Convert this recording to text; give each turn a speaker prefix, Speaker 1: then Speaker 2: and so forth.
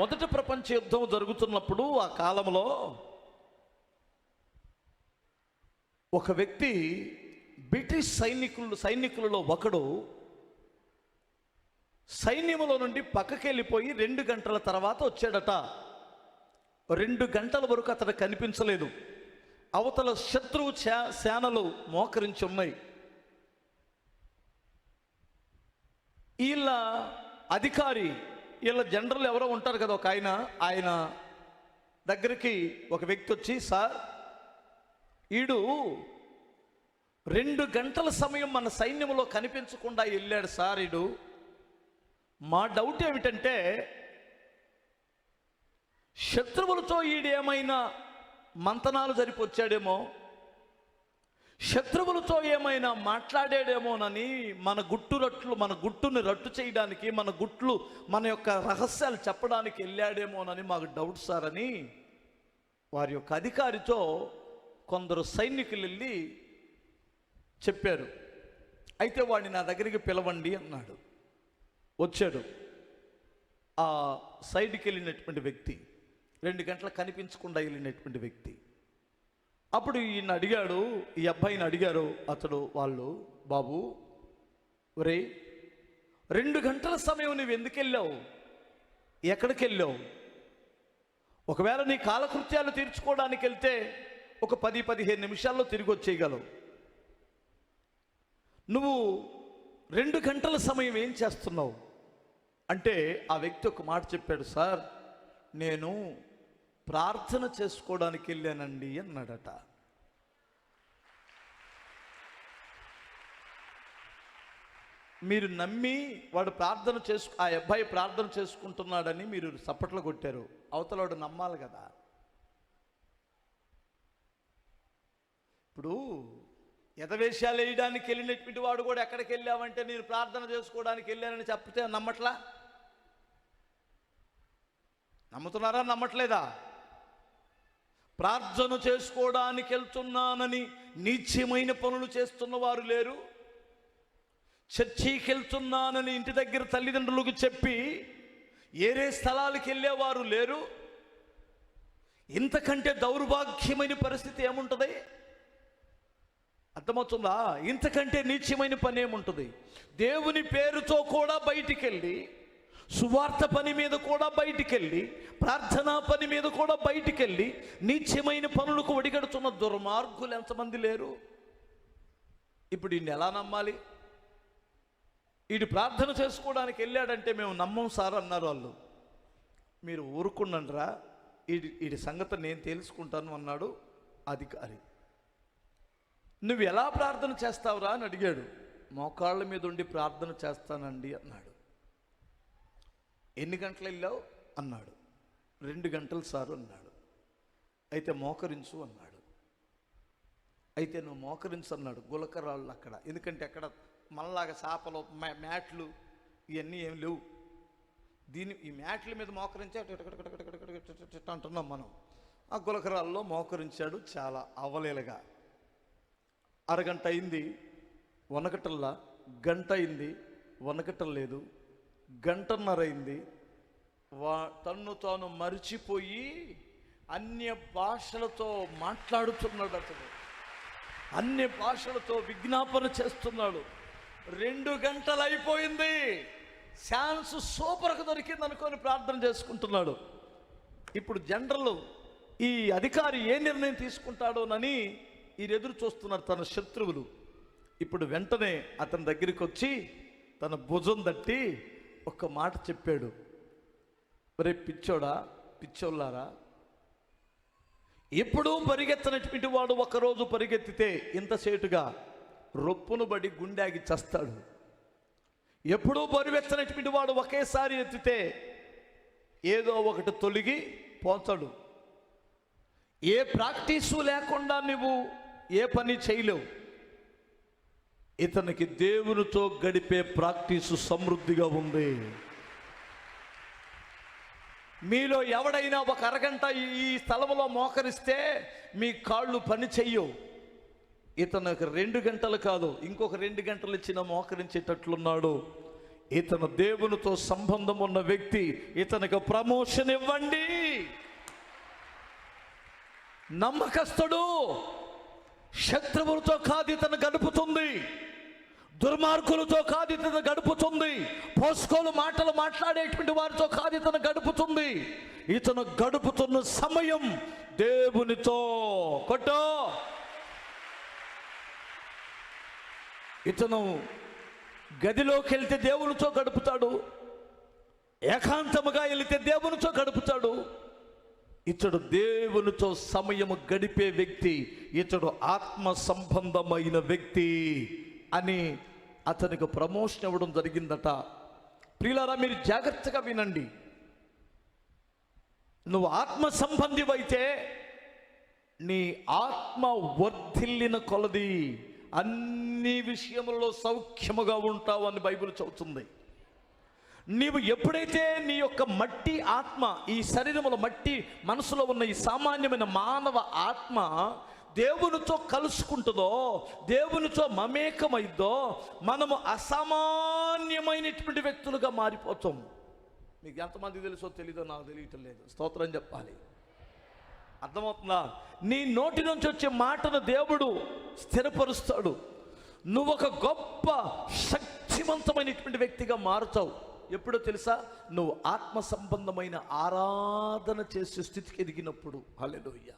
Speaker 1: మొదటి ప్రపంచ యుద్ధం జరుగుతున్నప్పుడు ఆ కాలంలో ఒక వ్యక్తి బ్రిటిష్ సైనికులు సైనికులలో ఒకడు సైన్యములో నుండి పక్కకెళ్ళిపోయి రెండు గంటల తర్వాత వచ్చాడట. రెండు గంటల వరకు అతను కనిపించలేదు. అవతల శత్రువు శా- సేనలు మోకరించి ఉన్నాయి. వీళ్ళ అధికారి వీళ్ళ జనరల్ ఎవరో ఉంటారు కదా ఒక ఆయన ఆయన దగ్గరికి ఒక వ్యక్తి వచ్చి సార్ ఈడు రెండు గంటల సమయం మన సైన్యంలో కనిపించకుండా వెళ్ళాడు సార్ ఈడు. మా డౌట్ ఏమిటంటే శత్రువులతో ఈడేమైనా మంతనాలు జరిపొచ్చాడేమో శత్రువులతో ఏమైనా మాట్లాడాడేమోనని మన గుట్టు రట్లు మన గుట్టుని రట్టు చేయడానికి మన గుట్లు మన యొక్క రహస్యాలు చెప్పడానికి వెళ్ళాడేమోనని మాకు డౌట్ సార్ అని వారి యొక్క అధికారితో కొందరు సైనికులు వెళ్ళి చెప్పారు. అయితే వాడిని నా దగ్గరికి పిలవండి అన్నాడు. వచ్చాడు. ఆ సైడ్కి వెళ్ళినటువంటి వ్యక్తి రెండు గంటల కనిపించకుండా వెళ్ళినటువంటి వ్యక్తి. అప్పుడు ఈయన అడిగాడు ఈ అబ్బాయిని అడిగారు అతడు వాళ్ళు బాబు ఒరే రెండు గంటల సమయం నువ్వు ఎందుకు వెళ్ళావు ఎక్కడికి వెళ్ళావు ఒకవేళ నీ కాలకృత్యాలు తీర్చుకోవడానికి వెళ్తే ఒక పది పదిహేను నిమిషాల్లో తిరిగి వచ్చేయగలవు నువ్వు రెండు గంటల సమయం ఏం చేస్తున్నావు? అంటే ఆ వ్యక్తి ఒక మాట చెప్పాడు సార్ నేను ప్రార్థన చేసుకోవడానికి వెళ్ళానండి అన్నాడట. మీరు నమ్మి వాడు ప్రార్థన చేసుకు ఆ అబ్బాయి ప్రార్థన చేసుకుంటున్నాడని మీరు చప్పట్లు కొట్టారు. అవతల వాడు నమ్మాలి కదా. ఇప్పుడు ఎదవేషాలు వేయడానికి వెళ్ళినటువంటి వాడు కూడా ఎక్కడికి వెళ్ళావంటే నేను ప్రార్థన చేసుకోవడానికి వెళ్ళానని చెప్తే నమ్మట్లా? నమ్ముతున్నారా? నమ్మట్లేదా? ప్రార్థన చేసుకోవడానికి వెళ్తున్నానని నీచ్యమైన పనులు చేస్తున్న వారు లేరు. చర్చికి వెళ్తున్నానని ఇంటి దగ్గర తల్లిదండ్రులకు చెప్పి ఏరే స్థలాలకు వెళ్ళేవారు లేరు. ఇంతకంటే దౌర్భాగ్యమైన పరిస్థితి ఏముంటుంది? అర్థమవుతుందా? ఇంతకంటే నీచ్యమైన పని ఏముంటుంది? దేవుని పేరుతో కూడా బయటికి వెళ్ళి సువార్త పని మీద కూడా బయటికెళ్ళి ప్రార్థనా పని మీద కూడా బయటికెళ్ళి నీచమైన పనులకు ఒడిగడుతున్న దుర్మార్గులు ఎంతమంది లేరు? ఇప్పుడు ఈయన ఎలా నమ్మాలి? వీడు ప్రార్థన చేసుకోవడానికి వెళ్ళాడంటే మేము నమ్మం సార్ అన్నారు వాళ్ళు. మీరు ఊరుకుండండిరా ఈ వీడి సంగతి నేను తెలుసుకుంటాను అన్నాడు అధికారి. నువ్వు ఎలా ప్రార్థన చేస్తావురా అని అడిగాడు. మోకాళ్ళ మీద ఉండి ప్రార్థన చేస్తానండి అన్నాడు. ఎన్ని గంటలు వెళ్ళావు? అన్నాడు. రెండు గంటలు సారు అన్నాడు. అయితే మోకరించు అన్నాడు. అయితే నువ్వు మోకరించు అన్నాడు గులకరాళ్ళు అక్కడ. ఎందుకంటే అక్కడ మనలాగా చేపలు మ్యా- మ్యాట్లు ఇవన్నీ ఏం లేవు. దీని ఈ మ్యాట్ల మీద మోకరించే అంటున్నాం మనం. ఆ గులకరాల్లో మోకరించాడు చాలా అవలేలుగా. అరగంట అయింది. వనకటల్లా గంట అయింది. వనకటం లేదు గంటన్నరైంది అయింది వా తన్ను తాను మరిచిపోయి అన్య భాషలతో మాట్లాడుతున్నాడు అతను అన్ని భాషలతో విజ్ఞాపన చేస్తున్నాడు. రెండు గంటలు అయిపోయింది ఛాన్స్ సూపర్గా దొరికింది అనుకొని ప్రార్థన చేసుకుంటున్నాడు. ఇప్పుడు జనరల్ ఈ అధికారి ఏ నిర్ణయం తీసుకుంటాడోనని ఈరు ఎదురు చూస్తున్నారు తన శత్రువులు. ఇప్పుడు వెంటనే అతని దగ్గరికి వచ్చి తన భుజం తట్టి ఒక్క మాట చెప్పాడు. రే పిచ్చోడా పిచ్చోళ్ళారా ఎప్పుడూ పరిగెత్తనటువంటి వాడు ఒకరోజు పరిగెత్తితే ఇంతసేటుగా రొప్పును బడి గుండెకి చస్తాడు. ఎప్పుడూ బరువెత్తనటువంటి వాడు ఒకేసారి ఎత్తితే ఏదో ఒకటి తొలగి పోతాడు. ఏ ప్రాక్టీసు లేకుండా నువ్వు ఏ పని చేయలేవు. ఇతనికి దేవునితో గడిపే ప్రాక్టీసు సమృద్ధిగా ఉంది. మీలో ఎవడైనా ఒక అరగంట ఈ- స్థలంలో మోకరిస్తే మీ కాళ్ళు పని చెయ్యవు. ఇతనికి రెండు గంటలు కాదు ఇంకొక రెండు గంటలు ఇచ్చిన మోకరించేటట్లున్నాడు. ఇతను దేవునితో సంబంధం ఉన్న వ్యక్తి ఇతనికి ప్రమోషన్ ఇవ్వండి. నమ్మకస్తుడు శత్రువులతో కాదు ఇతను దుర్మార్గులతో కాదు ఇతను గడుపుతుంది. పోస్కోలు మాటలు మాట్లాడేటువంటి వారితో కాదు ఇతను గడుపుతుంది. ఇతను గడుపుతున్న సమయం దేవునితో. కొట్టో. ఇతను గదిలోకి వెళ్తే దేవునితో గడుపుతాడు. ఏకాంతముగా వెళితే దేవునితో గడుపుతాడు. ఇతడు దేవునితో సమయము గడిపే వ్యక్తి. ఇతడు ఆత్మ సంబంధమైన వ్యక్తి. అని అతనికి ప్రమోషన్ ఇవ్వడం జరిగిందట. ప్రియులారా మీరు జాగ్రత్తగా వినండి. నువ్వు ఆత్మ సంబంధివైతే నీ ఆత్మ వర్ధిల్లిన కొలది అన్ని విషయములలో సౌఖ్యముగా ఉంటావు అని బైబిల్ చెబుతుంది. నీవు ఎప్పుడైతే నీ యొక్క మట్టి ఆత్మ ఈ శరీరములో మట్టి మనసులో ఉన్న ఈ సామాన్యమైన మానవ ఆత్మ దేవునితో కలుసుకుంటుందో దేవునితో మమేకమైద్దో మనము అసామాన్యమైనటువంటి వ్యక్తులుగా మారిపోతాం. మీకు ఎంతమంది తెలుసో తెలీదో నాకు తెలియటం లేదు. స్తోత్రం చెప్పాలి. అర్థమవుతుందా? నీ నోటి నుంచి వచ్చే మాటను దేవుడు స్థిరపరుస్తాడు. నువ్వు ఒక గొప్ప శక్తివంతమైనటువంటి వ్యక్తిగా మారుతావు. ఎప్పుడో తెలుసా? నువ్వు ఆత్మ సంబంధమైన ఆరాధన చేసే స్థితికి ఎదిగినప్పుడు. హల్లెలూయా.